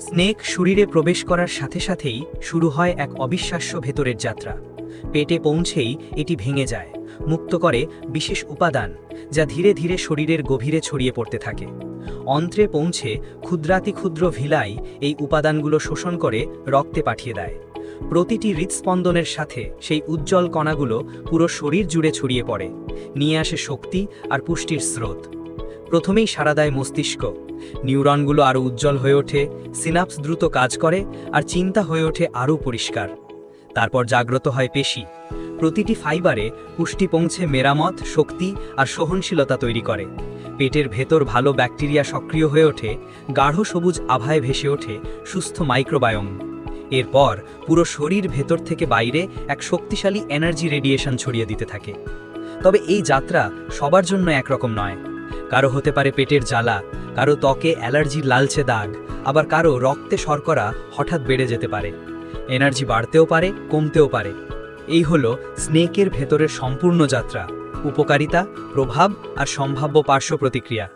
Snake শরীরে প্রবেশ করার সাথে সাথেই শুরু হয় এক অবিশ্বাস্য ভেতরের যাত্রা। পেটে পৌঁছেই এটি ভেঙে যায়, মুক্ত করে বিশেষ উপাদান যা ধীরে ধীরে শরীরের গভীরে ছড়িয়ে পড়তে থাকে। অন্ত্রে পৌঁছে ক্ষুদ্রাতি ক্ষুদ্র ভিলাই এই উপাদানগুলো শোষণ করে রক্তে পাঠিয়ে দেয়। প্রতিটি হৃৎস্পন্দনের সাথে সেই উজ্জ্বল কণাগুলো পুরো শরীর জুড়ে ছড়িয়ে পড়ে, নিয়ে আসে শক্তি আর পুষ্টির স্রোত। প্রথমেই সাড়া দেয় মস্তিষ্ক। নিউরনগুলো আরও উজ্জ্বল হয়ে ওঠে, সিনাপস দ্রুত কাজ করে, আর চিন্তা হয়ে ওঠে আরও পরিষ্কার। তারপর জাগ্রত হয় পেশি। প্রতিটি ফাইবারে পুষ্টি পৌঁছে মেরামত, শক্তি আর সহনশীলতা তৈরি করে। পেটের ভেতর ভালো ব্যাকটেরিয়া সক্রিয় হয়ে ওঠে, গাঢ় সবুজ আভায় ভেসে ওঠে, সুস্থ মাইক্রোবায়োম। এরপর পুরো শরীর ভেতর থেকে বাইরে এক শক্তিশালী এনার্জি রেডিয়েশন ছড়িয়ে দিতে থাকে। তবে এই যাত্রা সবার জন্য একরকম নয়। কারও হতে পারে পেটের জ্বালা, কারও ত্বকে অ্যালার্জির লালচে দাগ, আবার কারও রক্তে শর্করা হঠাৎ বেড়ে যেতে পারে। এনার্জি বাড়তেও পারে, কমতেও পারে। এই হল স্নেকের ভেতরের সম্পূর্ণ যাত্রা, উপকারিতা, প্রভাব আর সম্ভাব্য পার্শ্ব প্রতিক্রিয়া।